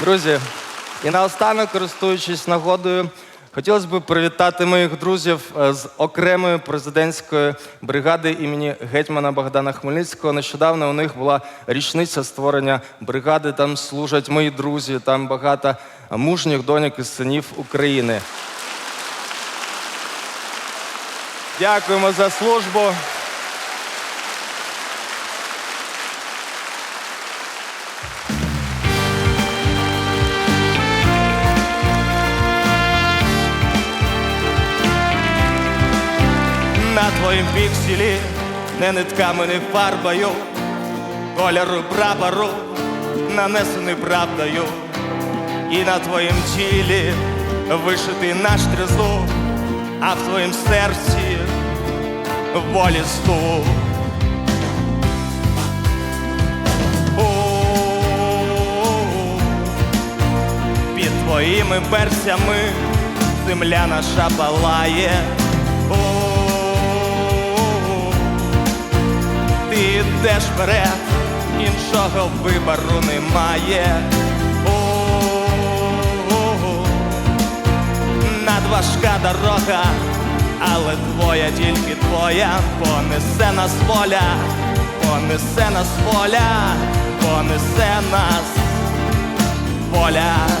Друзі, і наостанок, користуючись нагодою, хотілося б привітати моїх друзів е, з окремої президентської бригади імені гетьмана Богдана Хмельницького. Нещодавно у них була річниця створення бригади. Там служать мої друзі, там багато мужніх доньок і синів України. Дякуємо за службу. Твоїм пікселі не нитками, не фарбою, кольору прапору нанесений правдою, і на твоїм тілі вишитий наш тризуб, а в твоїм серці волі стук. О, Під твоїми персями земля наша палає. О, йдеш вперед, іншого вибору немає. О, Надважка дорога, але твоя, тільки твоя, понесе нас воля, понесе нас воля, понесе нас воля.